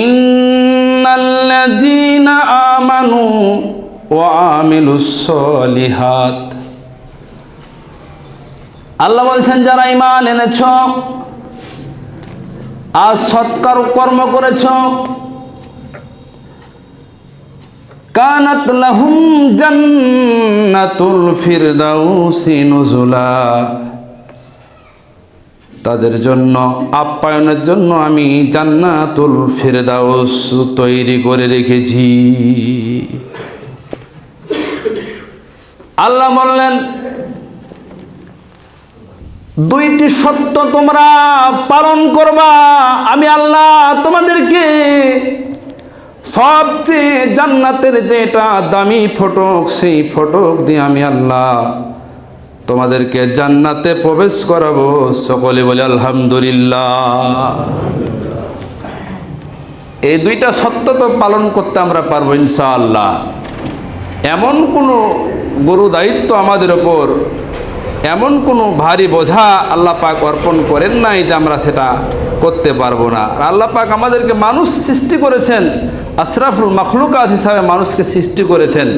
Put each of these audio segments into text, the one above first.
ইন্নাল্লাযীনা আল্লাহ বলছেন, যারা ঈমান এনেছ আর সৎকার কর্ম করেছ, কানাত লাহুম জান্নাতুল ফিরদাউসি নুজুলা। তাদের জন্য, আপ্যায়নের জন্য আমি জান্নাতুল ফিরদাউস তৈরি করে রেখেছি। আল্লাহ বললেন, দুইটি সত্য তোমরা পালন করবা, আমি আল্লাহ তোমাদেরকে সবচেয়ে জান্নাতের যেটা দামি ফটক, সেই ফটক দিয়ে আমি আল্লাহ তোমাদেরকে জান্নাতে প্রবেশ করাবো। সকলে বলে, আলহামদুলিল্লাহ। এই দুইটা সত্য তো পালন করতে আমরা পারব, ইনশাআল্লাহ। এমন কোনো গুরু দায়িত্ব আমাদের ওপর, এমন কোনো ভারী বোঝা আল্লাহ পাক অর্পণ করেন নাই যে আমরা সেটা করতে পারব না। আল্লাহ পাক আমাদেরকে মানুষ সৃষ্টি করেছেন, আশরাফুল মখলুকাত হিসাবে মানুষকে সৃষ্টি করেছেন।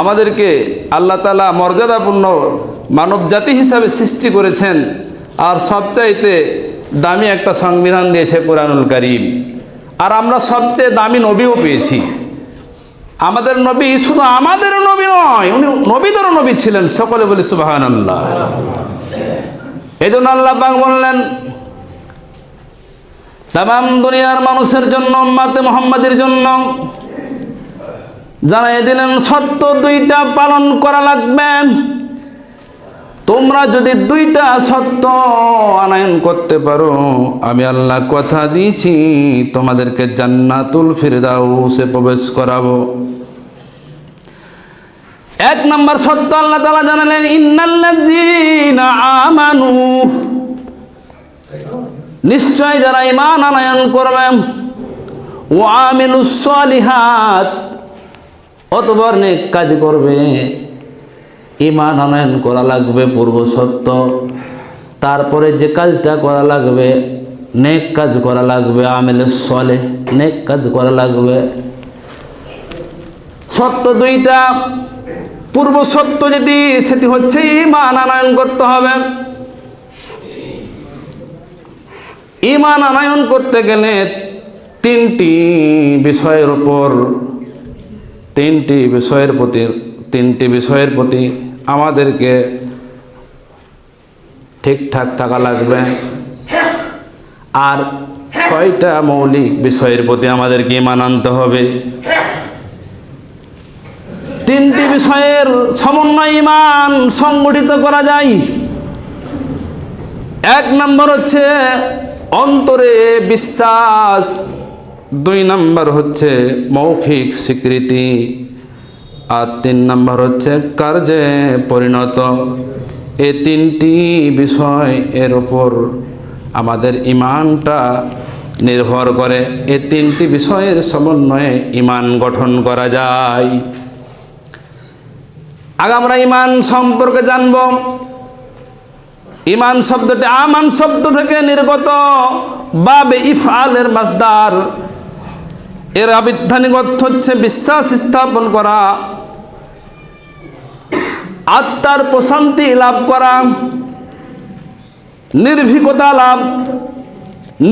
আমাদেরকে আল্লাহ তালা মর্যাদাপূর্ণ মানব জাতি হিসাবে সৃষ্টি করেছেন, আর সবচাইতে দামি একটা সংবিধান দিয়েছে কোরআনুল করিম। আর আমরা সবচেয়ে দামি নবীও পেয়েছি। আমাদের নবী শুধু আমাদের নবী নয়, উনি নবীদেরও নবী ছিলেন, সকলে বলি সুবাহান আল্লাহ এই জন্য আল্লাহ বললেন তাম দুনিয়ার মানুষের জন্য মাতে মোহাম্মদের জন্য জানাই দিলেন সত্য দুইটা পালন করা লাগবে। তোমরা যদি দুইটা সত্য আনায়ন করতে পারো, আমি আল্লাহ কথা দিয়েছি, তোমাদেরকে জান্নাতুল ফিরদাউসে প্রবেশ করাবো। এক নম্বর সত্য আল্লাহ তালা জানালেন, ইন্নাল্লাযীনা আমানু। নিশ্চয় যারা ইমান আনায়ন করবেন ও আমিলুস সলিহাত অতবার নেক কাজ করবে। ইমান আনয়ন করা লাগবে পূর্ব সত্য। তারপরে যে কাজটা করা লাগবে, নেক কাজ করা লাগবে, আমেলে সলে নেক কাজ করা লাগবে। সত্য দুইটা, পূর্ব সত্য যেটি, সেটি হচ্ছে ইমান আনয়ন করতে হবে। ইমান আনায়ন করতে গেলে তিনটি বিষয়ের উপর তিনটি বিষয়ের প্রতি, তিনটি বিষয়ের প্রতি আমাদেরকে ঠিকঠাক থাকা লাগবে। আর ছয়টা মৌলিক বিষয়ের প্রতি আমাদেরকে ইমান আনতে হবে। তিনটি বিষয়ের সমন্বয় ইমান সংগঠিত করা যায়। এক নম্বর হচ্ছে অন্তরে বিশ্বাস। দুই নম্বর হচ্ছে মৌখিক স্বীকৃতি আর তিন নম্বর হচ্ছে কার্যে পরিণত। এই তিনটি বিষয় এর উপর আমাদের ইমানটা নির্ভর করে। এই তিনটি বিষয়ের সমন্বয়ে ইমান গঠন করা যায়। আগে আমরা ইমান সম্পর্কে জানব। ইমান শব্দটি আমান শব্দ থেকে নির্গত। বাবে ইফআলের মাসদার। এর আবিধানিক অর্থ হচ্ছে বিশ্বাস স্থাপন করা, আত্মার প্রশান্তি লাভ করা, নির্ভীকতা লাভ,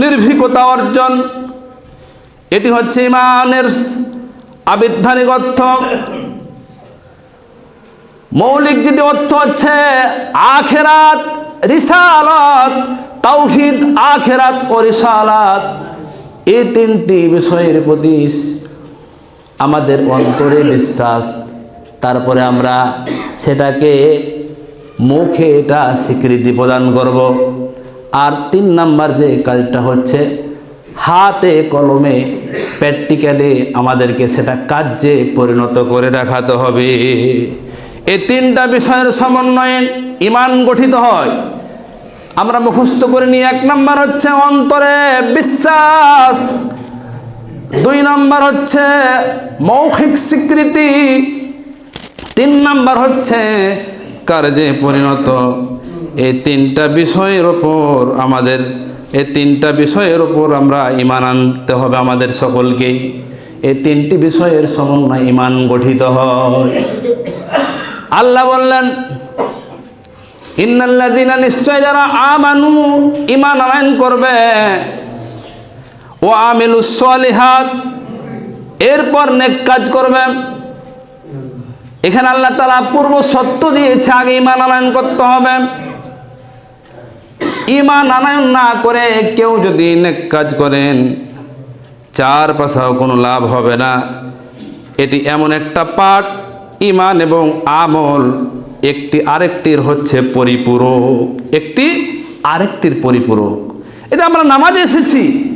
নির্ভীকতা অর্জন। এটি হচ্ছে ইমানের আবিধানিক অর্থ। মৌলিক যেটি অর্থ হচ্ছে আখেরাত, রিসালাত, তাওহিদ, আখেরাত ও রিসালাত। এই তিনটি বিষয়ের প্রতি আমাদের অন্তরে বিশ্বাস। তারপরে আমরা সেটাকে মুখে এটা স্বীকৃতি প্রদান করব। আর তিন নাম্বার যে কাজটা হচ্ছে, হাতে কলমে প্র্যাকটিক্যালি আমাদেরকে সেটা কার্যে পরিণত করে দেখাতে হবে। এই তিনটা বিষয়ের সমন্বয়ে ইমান গঠিত হয়। আমরা মুখস্থ করে নিই, এক নম্বর হচ্ছে অন্তরে বিশ্বাস। দুই নম্বর হচ্ছে মৌখিক স্বীকৃতি। তিন নাম্বার হচ্ছে কার্যে পরিণত। এই তিনটা বিষয়ের ওপর আমাদের, এই তিনটা বিষয়ের ওপর আমরা ইমান আনতে হবে আমাদের সকলকেই এই তিনটি বিষয়ের সমন্বয় ইমান গঠিত হয়। আল্লাহ বললেন ইন্নাল্লাযীনা নিশ্চয় যারা আমানু ইমান আনয়ন করবে। ও আমিলুস সলিহাত, এরপর নেক কাজ করবে। এখানে আল্লাহ তালা পূর্ব সত্য দিয়েছে, আগে ইমান আনয়ন করতে হবে। ইমান আনয়ন না করে কেউ যদি নেক কাজ করেন, চার পাশাও কোনো লাভ হবে না। এটি এমন একটা পাঠ ইমান এবং আমল। একটি আরেকটির হচ্ছে পরিপূরক। একটি আরেকটির পরিপূরক। এটা আমরা নামাজে এসেছি।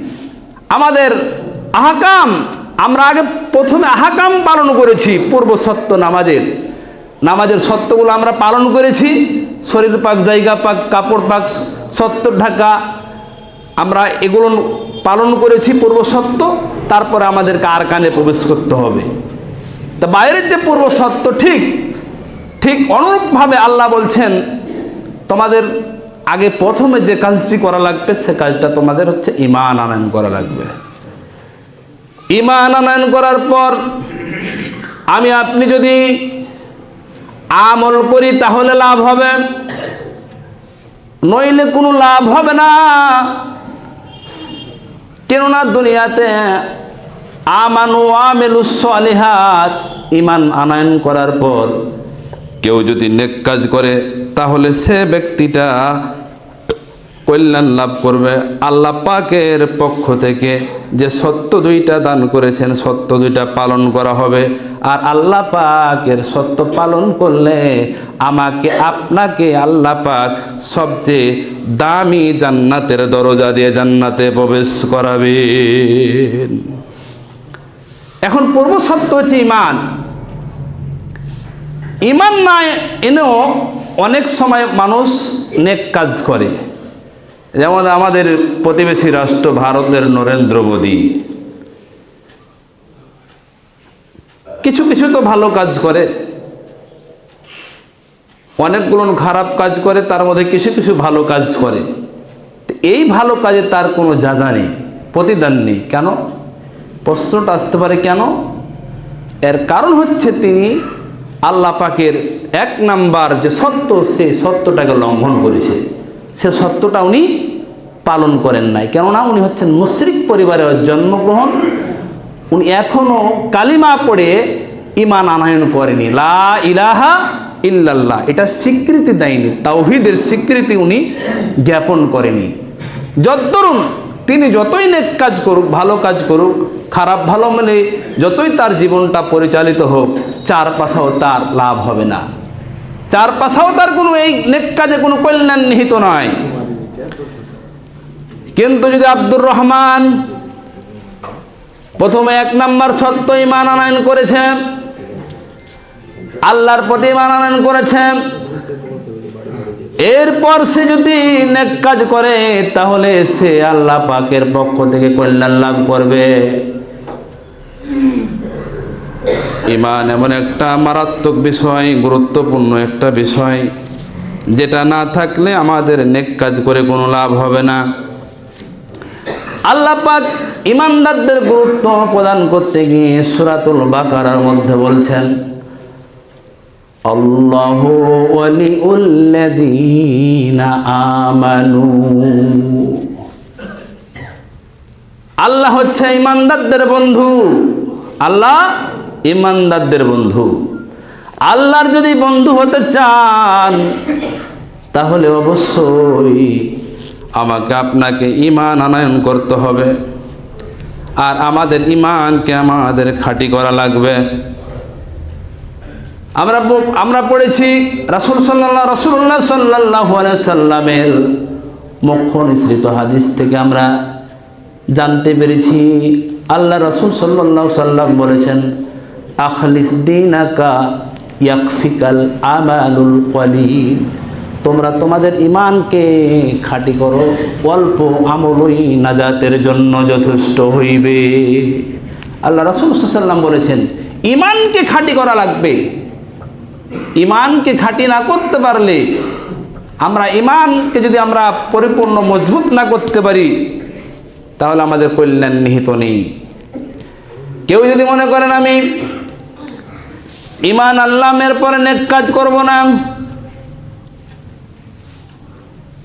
আমাদের আহাকাম, আমরা আগে প্রথমে আহাকাম পালন করেছি পূর্ব সত্য নামাজের। নামাজের সত্যগুলো আমরা পালন করেছি। শরীর পাক, জায়গা পাক, কাপড় পাক, সত্য ঢাকা আমরা এগুলো পালন করেছি পূর্ব সত্য। তারপরে আমাদেরকে আর কানে প্রবেশ করতে হবে। তা বাইরের যে পূর্ব সত্য ঠিক ঠিক অনুরূপভাবে আল্লাহ বলছেন, তোমাদের আগে প্রথমে যে কাজটি করা লাগবে, সে কাজটা তোমাদের হচ্ছে ইমান আনায়ন করা লাগবে। ইমান আনয়ন করার পর আমি, আপনি যদি আমল করি তাহলে লাভ হবে। নইলে কোনো লাভ হবে না। কেননা দুনিয়াতে আমানু আমেলুস সালিহাত ইমান আনয়ন করার পর কেউ যদি নেক কাজ করে, তাহলে সে ব্যক্তিটা কল্যাণ লাভ করবে। আল্লাহ পাকের পক্ষ থেকে যে সত্য দুইটা দান করেছেন, সত্য দুইটা পালন করা হবে। আর আল্লাহ পাকের সত্য পালন করলে আমাকে, আপনাকে আল্লাহ পাক সবচেয়ে দামি জান্নাতের দরজা দিয়ে জান্নাতে প্রবেশ করাবে এখন পূর্ব সত্য হচ্ছে ইমান ইমান না এনেও অনেক সময় মানুষ নেক কাজ করে। যেমন আমাদের প্রতিবেশী রাষ্ট্র ভারতের নরেন্দ্র মোদী। কিছু কিছু তো ভালো কাজ করে। অনেকগুলো খারাপ কাজ করে, তার মধ্যে কিছু কিছু ভালো কাজ করে। এই ভালো কাজে তার কোনো যাজা নেই, প্রতিদান নেই। কেন? প্রশ্নটা আসতে পারে কেন? এর কারণ হচ্ছে তিনি আল্লাহ পাকের এক নাম্বার যে সত্য, সে সত্যটাকে লঙ্ঘন করেছে। সে সত্যটা উনি পালন করেন নাই। কেননা উনি হচ্ছেন মুশরিক পরিবারের জন্মগ্রহণ। উনি এখনও কালিমা পড়ে ইমান আনায়ন করেনি। লা ইলাহা ইল্লাল্লাহ। এটা স্বীকৃতি দেয়নি। তাওহিদের স্বীকৃতি উনি জ্ঞাপন করেনি। যদ্দরুন তিনি যতই নেক কাজ করুক, ভালো কাজ করুক, খারাপ ভালো মানে যতই তার জীবনটা পরিচালিত হোক চার পাশাও তার লাভ হবে না। চার পাশাও তার কোনো এই নেক কাজে কোনো কল্যাণ নিহিত নয়। কিন্তু যদি আব্দুর রহমান প্রথমে এক নাম্বার সত্য ইমান আনয়ন করেছে, আল্লাহর প্রতি ইমান আনয়ন করেছে, এরপর সে যদি নেক কাজ করে, তাহলে সে আল্লাহ পাকের পক্ষ থেকে কল্যাণ লাভ করবে। ইমান এমন একটা মারাত্মক বিষয়, গুরুত্বপূর্ণ একটা বিষয়, যেটা না থাকলে আমাদের নেক কাজ করে কোনো লাভ হবে না। আল্লাহ পাক ইমানদারদের গুরুত্ব প্রদান করতে গিয়ে সুরাতুল বাকারার মধ্যে বলছেন, আল্লাহ আমানু। আল্লাহ হচ্ছে ইমানদারদের বন্ধু। আল্লাহ ইমানদারদের বন্ধু। আল্লাহর যদি বন্ধু হতে চান, তাহলে অবশ্যই আমাকে আপনাকে ইমান আনায়ন করতে হবে। আর আমাদের ইমানকে আমাদের খাঁটি করা লাগবে। আমরা আমরা পড়েছি রাসুল সাল্লাহ রসুল্লাহ সাল্লাহ সাল্লামের মুখ্য নিঃসৃত হাদিস থেকে আমরা জানতে পেরেছি। আল্লাহ রসুল সাল্লাহ সাল্লাম বলেছেন আখলিস দিন আকা ইয়াকফিকাল আমানুল কলিল। তোমরা তোমাদের ইমানকে খাঁটি করো, অল্প আমলই নাজাতের জন্য যথেষ্ট হইবে। আল্লাহ রাসুল সাল্লাম বলেছেন ইমানকে খাঁটি করা লাগবে। ইমানকে খাঁটি না করতে পারলে আমরা ইমানকে যদি আমরা পরিপূর্ণ মজবুত না করতে পারি, তাহলে আমাদের কল্যাণ নিহিত নেই। কেউ যদি মনে করেন আমি ইমান আল্লামের পরে নেক কাজ করব না।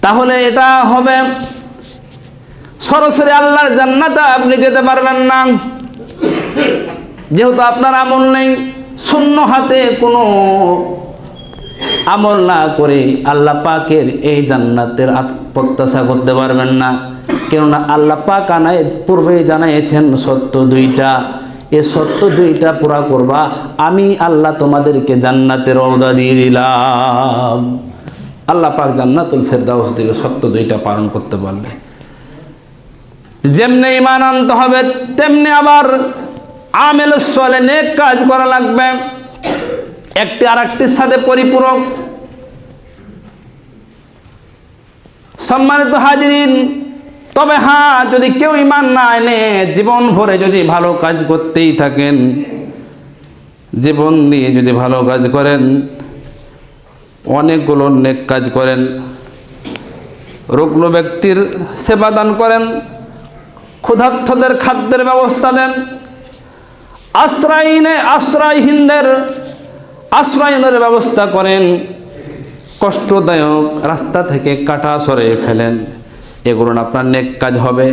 তাহলে এটা হবে সরাসরি আল্লাহর জান্নাতে আপনি যেতে পারবেন না। যেহেতু আপনার আমল নেই, শূন্য হাতে কোনো আমল না করে আল্লাহ পাকের এই জান্নাতের প্রত্যাশা করতে পারবেন না। কেননা আল্লাহ পাক আনায় পূর্বে জানাইছেন সত্য দুইটা। এ সত্য দুইটা পুরা করবা। আমি আল্লাহ তোমাদেরকে জান্নাতের রওদা দিয়ে দিলাম। আল্লাহ পাক জান্নাতুল ফেরদাউস দিবে সত্য দুইটা পালন করতে পারলে। যেমনি ইমান আনতে হবে, তেমনি আবার আমেল সলে নেক কাজ করা লাগবে। একটি আর একটির সাথে পরিপূরক। সম্মানিত হাজিরিন তবে হ্যাঁ যদি কেউ ইমান না এনে জীবন ভরে যদি ভালো কাজ করতেই থাকেন, জীবন দিয়ে যদি ভালো কাজ করেন, অনেকগুলো নেক কাজ করেন, রুগ্ন ব্যক্তির সেবা দান করেন ক্ষুধার্থদের খাদ্যের ব্যবস্থা দেন আশ্রয়ীনে আশ্রয়হীনদের আশ্রয়নের ব্যবস্থা করেন, কষ্টদায়ক রাস্তা থেকে কাটা সরে ফেলেন। এগুলো আপনার নেক কাজ হবে।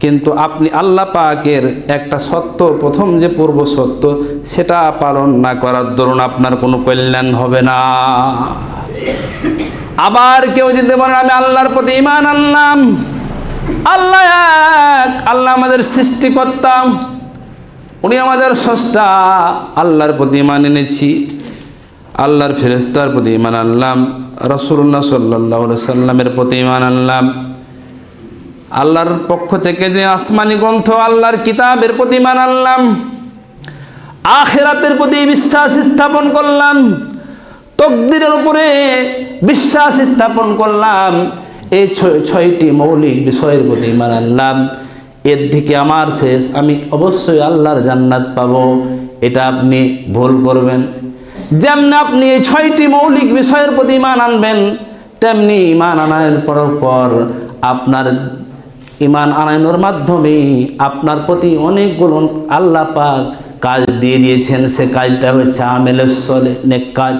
কিন্তু আপনি আল্লাহ পাকের একটা সত্য, প্রথম যে পূর্ব সত্য, সেটা পালন না করার দরুন আপনার কোনো কল্যাণ হবে না। আবার কেউ যদি বলেন আমি আল্লাহর প্রতি ইমান আনলাম। আল্লাহ এক, আল্লাহ আমাদের সৃষ্টি করতাম উনি আমাদের সষ্টা আল্লাহর প্রতি ইমান এনেছি। আল্লাহর ফেরেস্তার প্রতি ইমান আনলাম। রসুল্লাহ সাল্লাহ সাল্লামের প্রতি ইমান আনলাম। আল্লাহর পক্ষ থেকে যে আসমানি গ্রন্থ আল্লাহর কিতাবের প্রতি ইমান আনলাম, আখেরাতের প্রতি বিশ্বাস স্থাপন করলাম, তকদিরের উপরে বিশ্বাস স্থাপন করলাম, এই ছয়- ছয়টি মৌলিক বিষয়ের প্রতি ইমান আনলাম। এর দিকে আমার শেষ, আমি অবশ্যই আল্লাহর জান্নাত পাবো, এটা আপনি ভুল করবেন। যেমনি আপনি এই ছয়টি মৌলিক বিষয়ের প্রতি ইমান আনবেন, তেমনি ইমান আনার পর পর আপনার ইমান আনানোর মাধ্যমে আপনার প্রতি অনেকগুলো আল্লাহ পাক কাজ দিয়ে দিয়েছেন। সে কাজটা হচ্ছে আমেলের সলে নেক কাজ।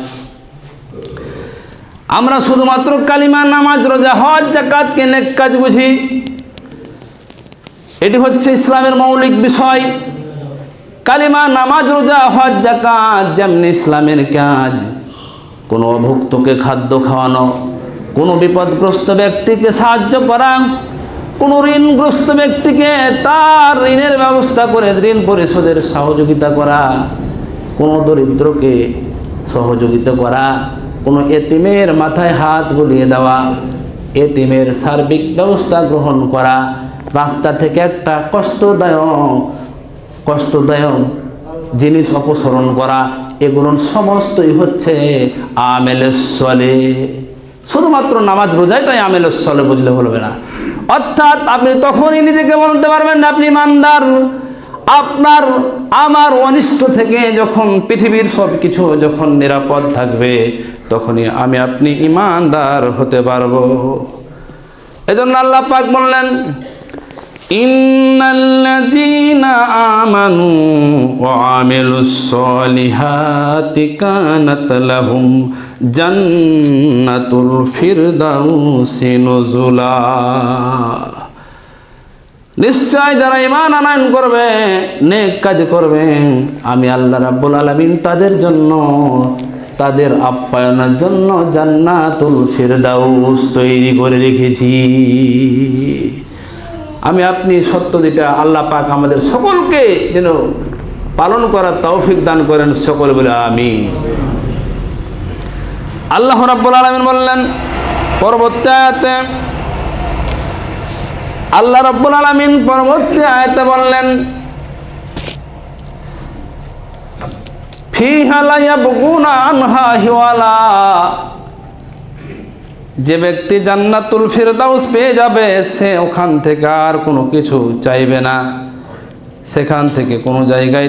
আমরা শুধুমাত্র কালিমা, নামাজ, রোজা, হজ জাকাতকে নেক কাজ বুঝি। এটি হচ্ছে ইসলামের মৌলিক বিষয়। কালিমা, নামাজ, রোজা, হজ জাকাত যেমনি ইসলামের কাজ। কোনো অভুক্তকে খাদ্য খাওয়ানো, কোনো বিপদগ্রস্ত ব্যক্তিকে সাহায্য করা কোনো ঋণগ্রস্ত ব্যক্তিকে তার ঋণের ব্যবস্থা করে ঋণ পরিশোধের সহযোগিতা করা, কোনো দরিদ্রকে সহযোগিতা করা, কোনো এতিমের মাথায় হাত বুলিয়ে দেওয়া, এতিমের সার্বিক ব্যবস্থা গ্রহণ করা, রাস্তা থেকে একটা কষ্টদায়ক কষ্টদায়ক জিনিস অপসরণ করা, এগুলো সমস্তই হচ্ছে আমেলের সলে। শুধুমাত্র নামাজ রোজাইটাই আমেলের সলে বুঝলে বলবে না। অর্থাৎ আপনি তখনই নিজেকে বলতে পারবেন না আপনি ইমানদার। আপনার, আমার অনিষ্ট থেকে যখন পৃথিবীর সব কিছু যখন নিরাপদ থাকবে, তখনই আমি আপনি ইমানদার হতে পারব। এজন্য আল্লাহ পাক বললেন ইন্নাল্লাযীনা আমানু ওয়া আমিলুস সলিহাতি কানাত লাহুম জান্নাতুল ফিরদাউসি নুজুলা। নিশ্চয় যারা ইমান আনায়ন করবে, নেক কাজ করবে, আমি আল্লাহ রাব্বুল আলামিন তাদের জন্য, তাদের আপ্যায়নের জন্য জান্নাতুল ফিরদাউস তৈরি করে রেখেছি। আমি আপনি সত্য যেটা আল্লাহ পাক আমাদের সকলকে যেন পালন করার তৌফিক দান করেন সকল বলে আমি আল্লাহ রাব্বুল আলামিন বললেন, পরবর্তী আয়াতে আল্লাহ রব্বুল আলমিন পরবর্তী আয়তে বললেন ফিহালাইয়া বুকুনা আনহা হিওয়ালা। যে ব্যক্তি জান্নাতুল ফিরদাউস পেয়ে যাবে, সে ওখান থেকে আর কোনো কিছু চাইবে না। সেখান থেকে কোনো জায়গায়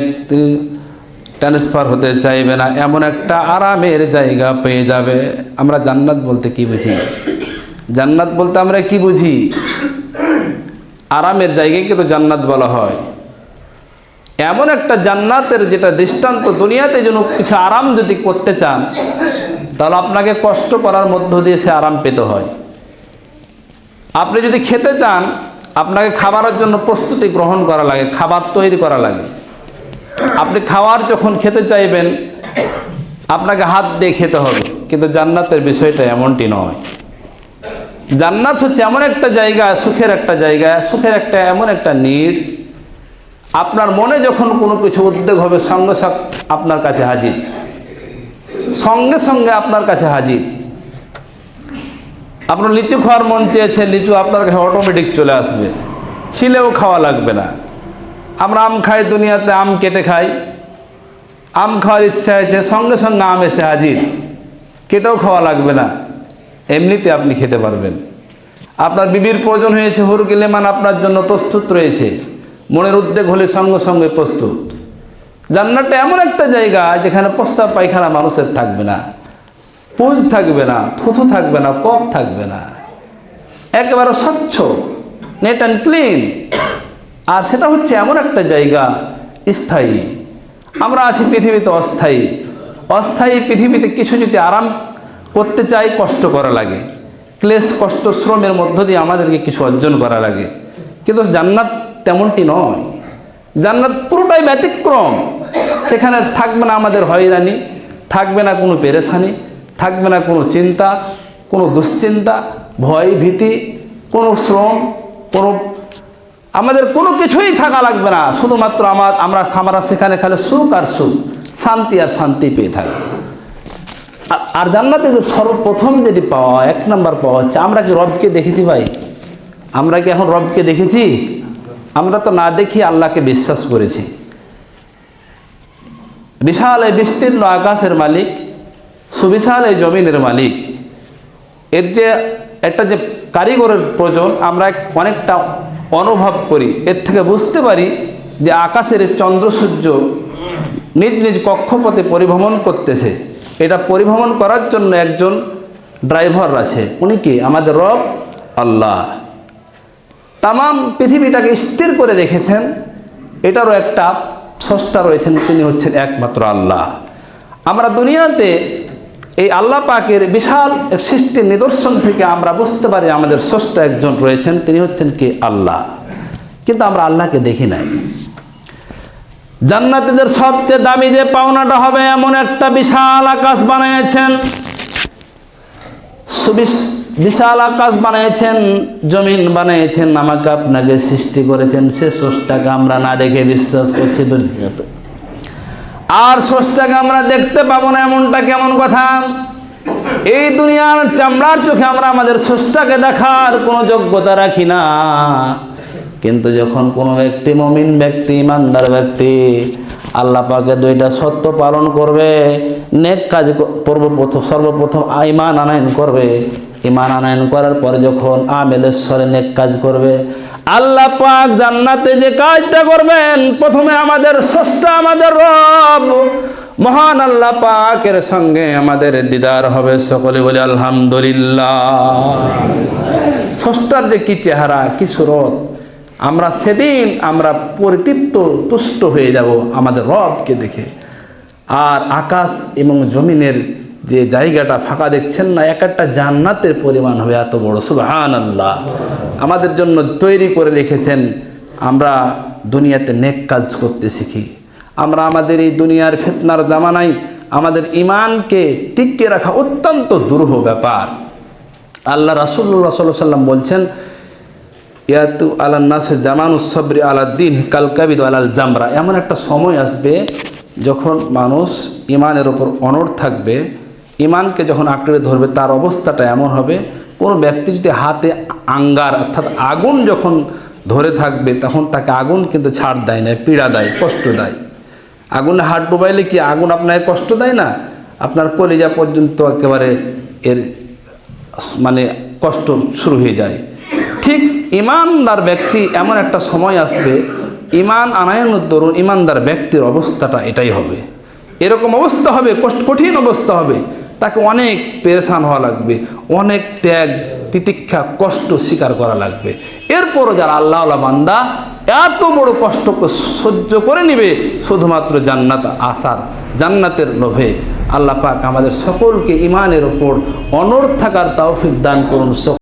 ট্রান্সফার হতে চাইবে না। এমন একটা আরামের জায়গা পেয়ে যাবে। আমরা জান্নাত বলতে কি বুঝি? জান্নাত বলতে আমরা কি বুঝি? আরামের জায়গাকে তো জান্নাত বলা হয়। এমন একটা জান্নাতের যেটা দৃষ্টান্ত দুনিয়াতে যেন কিছু আরাম যদি করতে চান তাহলে আপনাকে কষ্ট করার মধ্য দিয়ে সে আরাম পেতে হয়। আপনি যদি খেতে চান, আপনাকে খাবারের জন্য প্রস্তুতি গ্রহণ করা লাগে, খাবার তৈরি করা লাগে। আপনি খাওয়ার যখন খেতে চাইবেন, আপনাকে হাত দিয়ে খেতে হবে। কিন্তু জান্নাতের বিষয়টা এমনটি নয়। জান্নাত হচ্ছে এমন একটা জায়গা, সুখের একটা জায়গা, সুখের একটা, এমন একটা নিড আপনার মনে যখন কোনো কিছু উদ্যোগ হবে, সঙ্গে সঙ্গে আপনার কাছে হাজির। সঙ্গে সঙ্গে আপনার কাছে হাজির। আপনার লিচু খাওয়ার মন চেয়েছে, লিচু আপনার কাছে অটোমেটিক চলে আসবে। ছিলেও খাওয়া লাগবে না। আমরা আম খাই, দুনিয়াতে আম কেটে খাই। আম খাওয়ার ইচ্ছা হয়েছে সঙ্গে সঙ্গে আম এসে হাজির। কেটেও খাওয়া লাগবে না। এমনিতে আপনি খেতে পারবেন। আপনার বিবির প্রয়োজন হয়েছে হুরকি লেমান আপনার জন্য প্রস্তুত রয়েছে। মনের উদ্বেগ হলে সঙ্গে সঙ্গে প্রস্তুত। জান্নাতটা এমন একটা জায়গা যেখানে প্রস্রাব পায়খানা মানুষের থাকবে না। পুজ থাকবে না, থুথু থাকবে না, কফ থাকবে না। একেবারে স্বচ্ছ নেট অ্যান্ড ক্লিন আর সেটা হচ্ছে এমন একটা জায়গা স্থায়ী। আমরা আছি পৃথিবীতে অস্থায়ী। অস্থায়ী পৃথিবীতে কিছু যদি আরাম করতে চাই, কষ্ট করা লাগে। ক্লেশ, কষ্ট, শ্রমের মধ্য দিয়ে আমাদেরকে কিছু অর্জন করা লাগে। কিন্তু জান্নাত তেমনটি নয়। জান্নাত পুরোটাই ব্যতিক্রম। সেখানে থাকবে না আমাদের হয়রানি, থাকবে না কোনো পেরেশানি, থাকবে না কোনো চিন্তা, কোনো দুশ্চিন্তা, ভয়, ভীতি, কোনো শ্রম, কোনো আমাদের কোনো কিছুই থাকা লাগবে না। শুধুমাত্র আমার আমরা আমরা সেখানে খালে সুখ আর সুখ, শান্তি আর শান্তি পেয়ে থাকি। আর- আর জান্নাতে যে সর্বপ্রথম যেটি পাওয়া, এক নাম্বার পাওয়া হচ্ছে, আমরা কি রবকে দেখেছি ভাই? আমরা কি এখন রবকে দেখেছি? আমরা তো না দেখি আল্লাহকে বিশ্বাস করেছি। বিশাল এই বিস্তীর্ণ আকাশের মালিক, সুবিশাল এই জমিনের মালিক। এর যে একটা যে কারিগরের প্রয়োজন, আমরা অনেকটা অনুভব করি। এর থেকে বুঝতে পারি যে আকাশের চন্দ্র সূর্য নিজ নিজ কক্ষপথে পরিভ্রমণ করতেছে। এটা পরিভ্রমণ করার জন্য একজন ড্রাইভার আছে, উনি কি? আমাদের রব আল্লাহ। তামাম পৃথিবীটাকে স্থির করে রেখেছেন, এটারও একটা স্রষ্টা রয়েছেন, তিনি হচ্ছেন একমাত্র আল্লাহ। আমরা দুনিয়াতে এই আল্লাহ পাকের বিশাল সৃষ্টির নিদর্শন থেকে আমরা বুঝতে পারি আমাদের স্রষ্টা একজন রয়েছেন, তিনি হচ্ছেন কি? আল্লাহ। কিন্তু আমরা আল্লাহকে দেখি নাই। জান্নাতীদের সবচেয়ে দামি যে পাওনাটা হবে, এমন একটা বিশাল আকাশ বানিয়েছেন। সুবিশ- বিশাল আকাশ বানিয়েছেন জমিন বানিয়েছেন আমাকে আপনাকে সৃষ্টি করেছেন, সে স্রষ্টাকে আমরা না দেখে বিশ্বাস করছি আর স্রষ্টাকে আমরা দেখতে পাবো না, এমনটা কেমন কথা? এই দুনিয়ার চামড়ার চোখে আমরা আমাদের স্রষ্টাকে দেখার কোনো যোগ্যতা রাখি না। কিন্তু যখন কোনো ব্যক্তি, মমিন ব্যক্তি, ইমানদার ব্যক্তি, আল্লাহ পাকে দুইটা সত্য পালন করবে, নেক কাজ ক- পূর্বপ্রথম, সর্বপ্রথম ইমান আনায়ন করবে ইমান আনায়ন করার পরে যখন আমেলেশ্বরে নেক কাজ করবে, আল্লাহ পাক জান্নাতে যে কাজটা করবেন, প্রথমে আমাদের স্রষ্টা, আমাদের রব, মহান আল্লাহ পাকের সঙ্গে আমাদের দিদার হবে। সকলে বলে আলহামদুলিল্লাহ। স্রষ্টার যে কি চেহারা, কি সুরত, আমরা সেদিন আমরা পরিতৃপ্ত, তুষ্ট হয়ে যাব আমাদের রবকে দেখে। আর আকাশ এবং জমিনের যে জায়গাটা ফাঁকা দেখছেন না, এক একটা জান্নাতের পরিমাণ হবে এত বড় সুবহান আল্লাহ আমাদের জন্য তৈরি করে রেখেছেন, আমরা দুনিয়াতে নেক কাজ করতে শিখি। আমরা আমাদের এই দুনিয়ার ফেতনার জামানায় আমাদের ইমানকে টিকিয়ে রাখা অত্যন্ত দুরূহ ব্যাপার। আল্লাহ রাসুল্লাহ সাল্লাহ সাল্লাম বলছেন, ইয়াতু আল্লাহ নাসে জামানুসবরি আলাদ্দিন কালকাবিদ আলাল জামরা। এমন একটা সময় আসবে যখন মানুষ ইমানের ওপর অনড় থাকবে ইমানকে যখন আঁকড়ে ধরবে, তার অবস্থাটা এমন হবে, কোনো ব্যক্তি যদি হাতে আঙ্গার অর্থাৎ আগুন যখন ধরে থাকবে, তখন তাকে আগুন কিন্তু ছাড় দেয় না, পীড়া দেয়, কষ্ট দেয়। আগুনে হাত ডুবাইলে কি আগুন আপনাকে কষ্ট দেয় না? আপনার কলিজা পর্যন্ত একেবারে এর মানে কষ্ট শুরু হয়ে যায়। ঠিক ইমানদার ব্যক্তি এমন একটা সময় আসবে, ইমান আনায়নের দরুন ইমানদার ব্যক্তির অবস্থাটা এটাই হবে। এরকম অবস্থা হবে কঠিন অবস্থা হবে। তাকে অনেক পেরেশান হওয়া লাগবে, অনেক ত্যাগ, তিতিক্ষা, কষ্ট স্বীকার করা লাগবে। এরপরও যারা আল্লাহ বান্দা, এত বড় কষ্টকে সহ্য করে নিবে, শুধুমাত্র জান্নাত আসার, জান্নাতের লোভে। আল্লাহ পাক আমাদের সকলকে ইমানের ওপর অনড় থাকার তাওফিক দান করুন।